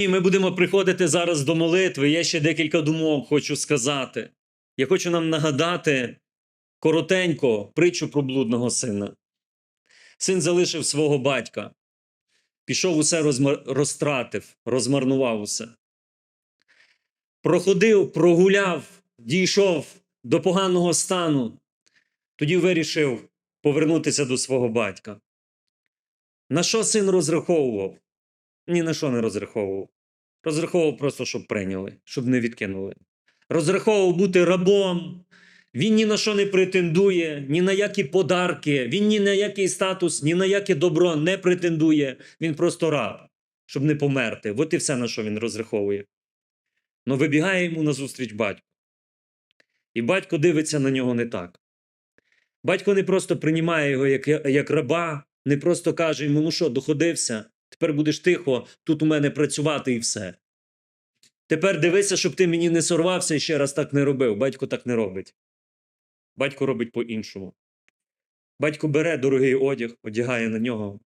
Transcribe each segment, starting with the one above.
І ми будемо приходити зараз до молитви. Я ще декілька думок хочу сказати. Я хочу нам нагадати коротенько притчу про блудного сина. Син залишив свого батька, пішов усе розмар... розтратив, розмарнував усе. Проходив, прогуляв, дійшов до поганого стану. Тоді вирішив повернутися до свого батька. На що син розраховував? Ні на що не розраховував. Розраховував просто, щоб прийняли, щоб не відкинули. Розраховував бути рабом. Він ні на що не претендує, ні на які подарки, він ні на який статус, ні на яке добро не претендує. Він просто раб, щоб не померти. От і все, на що він розраховує. Но вибігає йому назустріч батько. І батько дивиться на нього не так. Батько не просто приймає його як, як раба, не просто каже йому, ну що, доходився, тепер будеш тихо, тут у мене працювати і все. Тепер дивися, щоб ти мені не сорвався і ще раз так не робив. Батько так не робить. Батько робить по-іншому. Батько бере дорогий одяг, одягає на нього,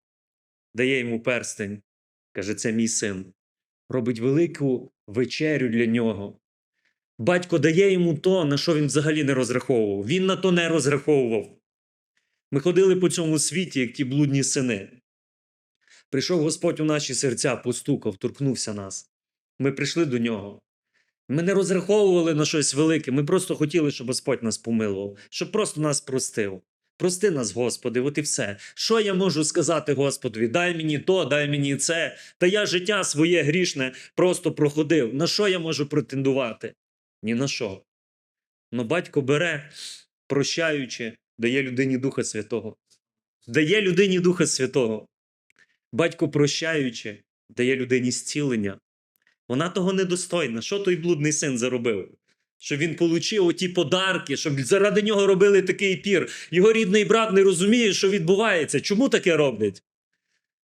дає йому перстень, каже, це мій син. Робить велику вечерю для нього. Батько дає йому то, на що він взагалі не розраховував. Він на то не розраховував. Ми ходили по цьому світі, як ті блудні сини. Прийшов Господь у наші серця, постукав, торкнувся нас. Ми прийшли до нього. Ми не розраховували на щось велике. Ми просто хотіли, щоб Господь нас помилував, щоб просто нас простив. Прости нас, Господи, от і все. Що я можу сказати Господові? Дай мені то, дай мені це. Та я життя своє грішне просто проходив. На що я можу претендувати? Ні на що. Но батько бере, прощаючи, дає людині Духа Святого. Дає людині Духа Святого. Батько, прощаючи, дає людині зцілення. Вона того недостойна. Що той блудний син заробив? Щоб він получив оті подарки, щоб заради нього робили такий пір. Його рідний брат не розуміє, що відбувається. Чому таке роблять?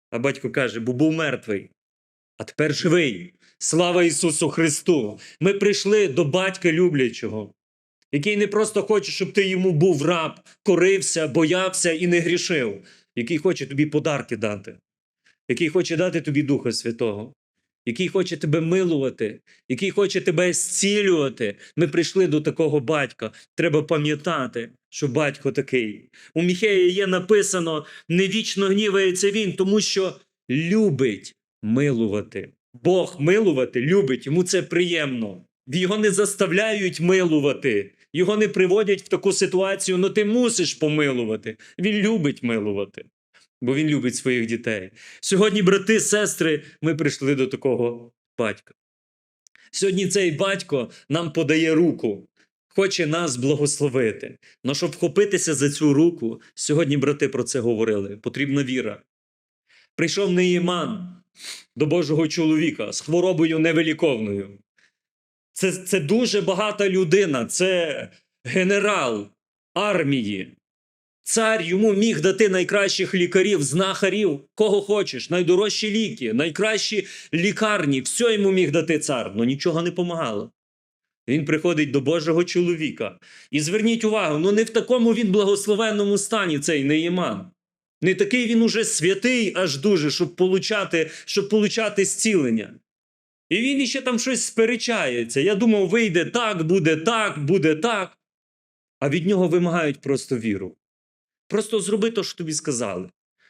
А батько каже: бо був мертвий, а тепер живий. Слава Ісусу Христу! Ми прийшли до батька люблячого, який не просто хоче, щоб ти йому був раб, корився, боявся і не грішив, який хоче тобі подарки дати, який хоче дати тобі Духа Святого який хоче тебе милувати, який хоче тебе зцілювати. Ми прийшли до такого батька. Треба пам'ятати, що батько такий. У Міхея є написано: не вічно гнівається він, тому що любить милувати. Бог милувати любить, йому це приємно. Його не заставляють милувати, його не приводять в таку ситуацію, ну ти мусиш помилувати. Він любить милувати бо він любить своїх дітей. Сьогодні, брати, сестри, ми прийшли до такого батька. Сьогодні цей батько нам подає руку, хоче нас благословити. Но щоб вхопитися за цю руку, сьогодні брати про це говорили. Потрібна віра. Прийшов Неїман до Божого чоловіка з хворобою невиліковною. Це, Це дуже багата людина, це генерал армії. Цар йому міг дати найкращих лікарів, знахарів, кого хочеш, найдорожчі ліки, найкращі лікарні. Все йому міг дати цар, але нічого не помагало. Він приходить до Божого чоловіка. І зверніть увагу, ну не в такому він благословенному стані цей Неєман. Не такий він уже святий аж дуже, щоб получати, щоб получати зцілення. І він іще там щось сперечається. Я думав, вийде так, буде так, буде так. А від нього вимагають просто віру. Просто зроби те, що тобі сказали.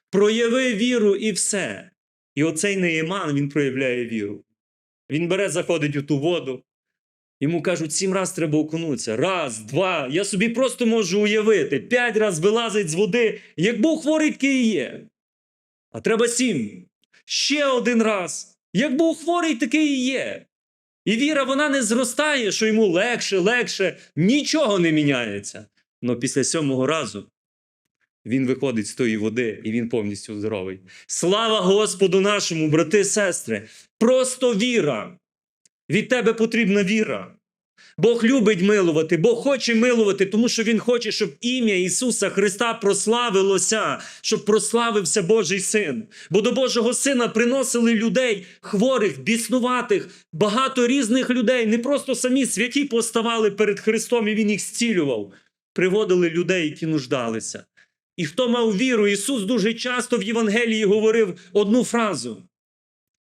Прояви віру і все. І оцей Неєман, він проявляє віру. Він бере, заходить у ту воду. Йому кажуть, сім раз треба окунутися. Раз, два. Я собі просто можу уявити. П'ять раз вилазить з води, як був хворий такий є. А треба сім. Ще один раз. Як був хворий, такий і є. І віра вона не зростає, що йому легше, легше, нічого не міняється. Но після сьомого разу він виходить з тої води і він повністю здоровий. Слава Господу нашому, брати і сестри! Просто віра. Від тебе потрібна віра. Бог любить милувати, Бог хоче милувати, тому що Він хоче, щоб ім'я Ісуса Христа прославилося, щоб прославився Божий син. Бо до Божого Сина приносили людей хворих, біснуватих, багато різних людей. Не просто самі святі поставали перед Христом, і Він їх зцілював. Приводили людей, які нуждалися. І хто мав віру, Ісус дуже часто в Євангелії говорив одну фразу: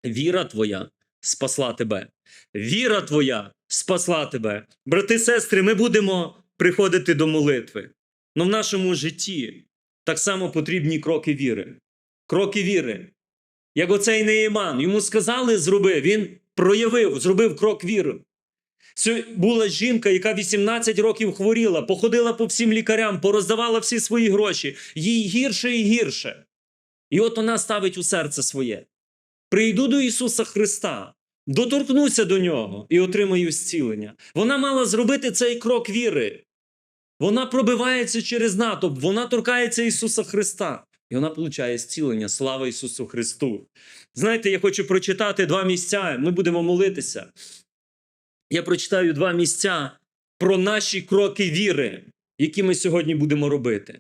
Віра твоя спасла тебе. Віра твоя спасла тебе. Брати, сестри, ми будемо приходити до молитви. Но в нашому житті так само потрібні кроки віри. Кроки віри. Як оцей Неєман, йому сказали зроби, він проявив, зробив крок віри. Це була жінка, яка 18 років хворіла, походила по всім лікарям, пороздавала всі свої гроші, їй гірше і гірше. І от вона ставить у серце своє. Прийду до Ісуса Христа, доторкнуся до нього і отримаю зцілення. Вона мала зробити цей крок віри. Вона пробивається через натовп, вона торкається Ісуса Христа. І вона получає зцілення. Слава Ісусу Христу. Знаєте, я хочу прочитати два місця. Ми будемо молитися. Я прочитаю два місця про наші кроки віри, які ми сьогодні будемо робити.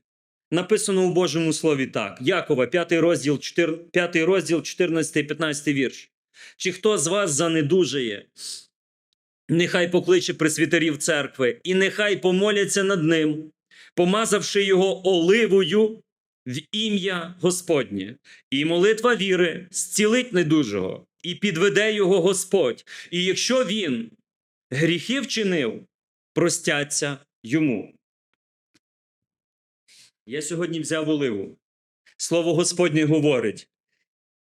Написано у Божому Слові так: Якова, 5 розділ, 4, 5 розділ 14, 15 вірш. Чи хто з вас занедужає? Нехай покличе пресвітерів церкви, і нехай помоляться над ним, помазавши його оливою в ім'я Господнє. І молитва віри зцілить недужого, і підведе його Господь. І якщо він гріхи вчинив, простяться йому. Я сьогодні взяв оливу. Слово Господнє говорить: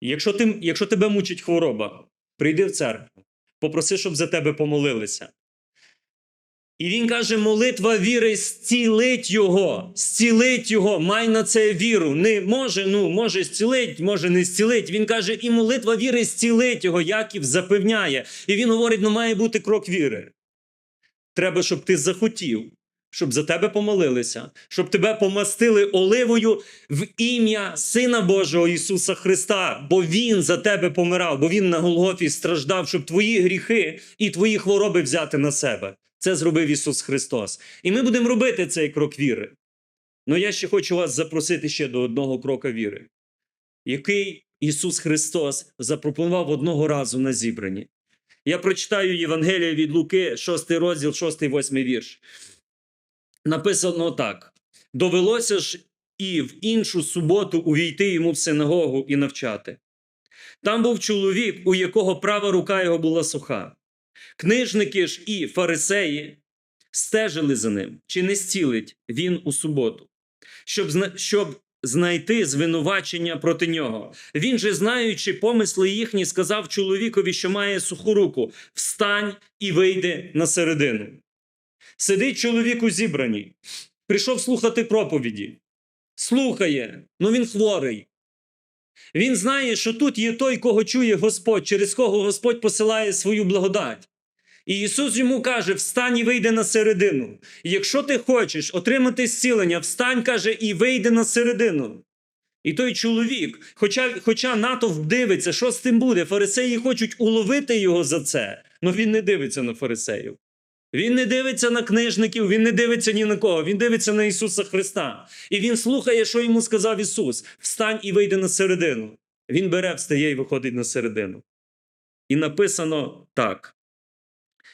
якщо, ти, якщо тебе мучить хвороба, прийди в церкву, попроси, щоб за тебе помолилися. І він каже: молитва віри зцілить його, зцілить його, май на це віру. Не може, ну, може зцілить, може не зцілить. Він каже, і молитва віри зцілить його, Яків запевняє. І він говорить: ну має бути крок віри. Треба, щоб ти захотів, щоб за тебе помолилися, щоб тебе помастили оливою в ім'я Сина Божого Ісуса Христа, бо Він за тебе помирав, бо Він на Голгофі страждав, щоб твої гріхи і твої хвороби взяти на себе. Це зробив Ісус Христос. І ми будемо робити цей крок віри. Но я ще хочу вас запросити ще до одного крока віри, який Ісус Христос запропонував одного разу на зібранні. Я прочитаю Євангелія від Луки, 6 розділ, 6, 8 вірш. Написано так: довелося ж і в іншу суботу увійти йому в синагогу і навчати. Там був чоловік, у якого права рука його була суха. Книжники ж і фарисеї стежили за ним, чи не зцілить він у суботу, щоб, щоб знайти звинувачення проти нього. Він же, знаючи помисли їхні, сказав чоловікові, що має суху руку: Встань і вийди на середину. Сидить чоловік у зібранні, прийшов слухати проповіді. Слухає, ну він хворий. Він знає, що тут є той, кого чує Господь, через кого Господь посилає свою благодать. І Ісус йому каже: встань і вийди на середину. І якщо ти хочеш отримати зцілення, встань, каже, і вийди на середину. І той чоловік, хоча, хоча натовп дивиться, що з тим буде, фарисеї хочуть уловити його за це, але він не дивиться на фарисеїв. Він не дивиться на книжників, він не дивиться ні на кого. Він дивиться на Ісуса Христа. І він слухає, що йому сказав Ісус: Встань і вийди на середину. Він бере, встає і виходить на середину. І написано так.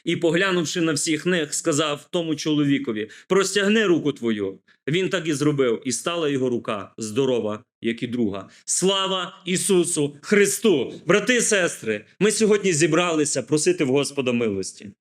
І, поглянувши на всіх них, сказав тому чоловікові: Простягни руку твою. Він так і зробив, і стала його рука здорова, як і друга. Слава Ісусу Христу! Брати і сестри, ми сьогодні зібралися просити в Господа милості.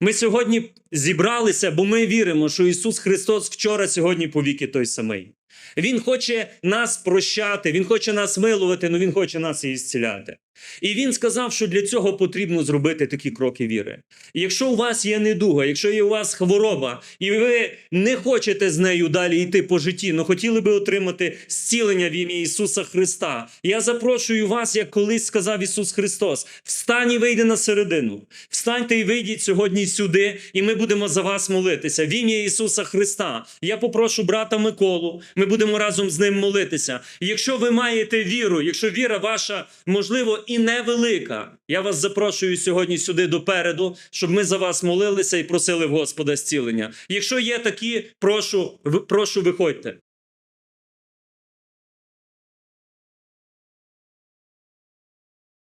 Ми сьогодні зібралися, бо ми віримо, що Ісус Христос вчора, сьогодні повіки той самий. Він хоче нас прощати, Він хоче нас милувати, але Він хоче нас і зціляти. І він сказав, що для цього потрібно зробити такі кроки віри. Якщо у вас є недуга, якщо є у вас хвороба, і ви не хочете з нею далі йти по житті, але хотіли би отримати зцілення в ім'я Ісуса Христа, я запрошую вас, як колись сказав Ісус Христос: встань і вийди на середину. Встаньте і вийдіть сьогодні сюди, і ми будемо за вас молитися. В ім'я Ісуса Христа. Я попрошу брата Миколу, ми будемо разом з ним молитися. Якщо ви маєте віру, якщо віра ваша, можливо, і невелика, я вас запрошую сьогодні сюди допереду, щоб ми за вас молилися і просили в Господа зцілення. Якщо є такі, прошу, прошу виходьте.